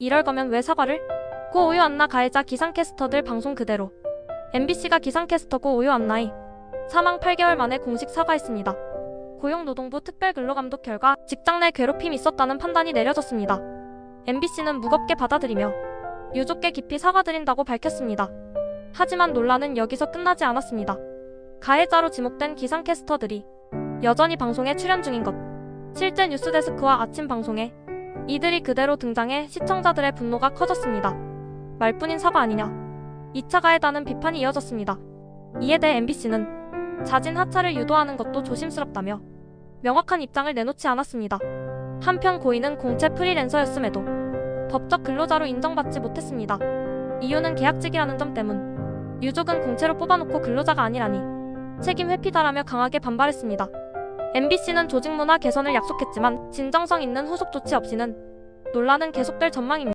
이럴 거면 왜 사과를? 고 오유 안나 가해자 기상캐스터들 방송 그대로. MBC가 기상캐스터 고 오유 안나이 사망 8개월 만에 공식 사과했습니다. 고용노동부 특별근로감독 결과 직장 내 괴롭힘이 있었다는 판단이 내려졌습니다. MBC는 무겁게 받아들이며 유족께 깊이 사과드린다고 밝혔습니다. 하지만 논란은 여기서 끝나지 않았습니다. 가해자로 지목된 기상캐스터들이 여전히 방송에 출연 중인 것. 실제 뉴스데스크와 아침 방송에 이들이 그대로 등장해 시청자들의 분노가 커졌습니다. 말뿐인 사과 아니냐. 2차 가해다는 비판이 이어졌습니다. 이에 대해 MBC는 자진 하차를 유도하는 것도 조심스럽다며 명확한 입장을 내놓지 않았습니다. 한편 고인은 공채 프리랜서였음에도 법적 근로자로 인정받지 못했습니다. 이유는 계약직이라는 점 때문. 유족은 공채로 뽑아놓고 근로자가 아니라니 책임 회피다라며 강하게 반발했습니다. MBC는 조직 문화 개선을 약속했지만 진정성 있는 후속 조치 없이는 논란은 계속될 전망입니다.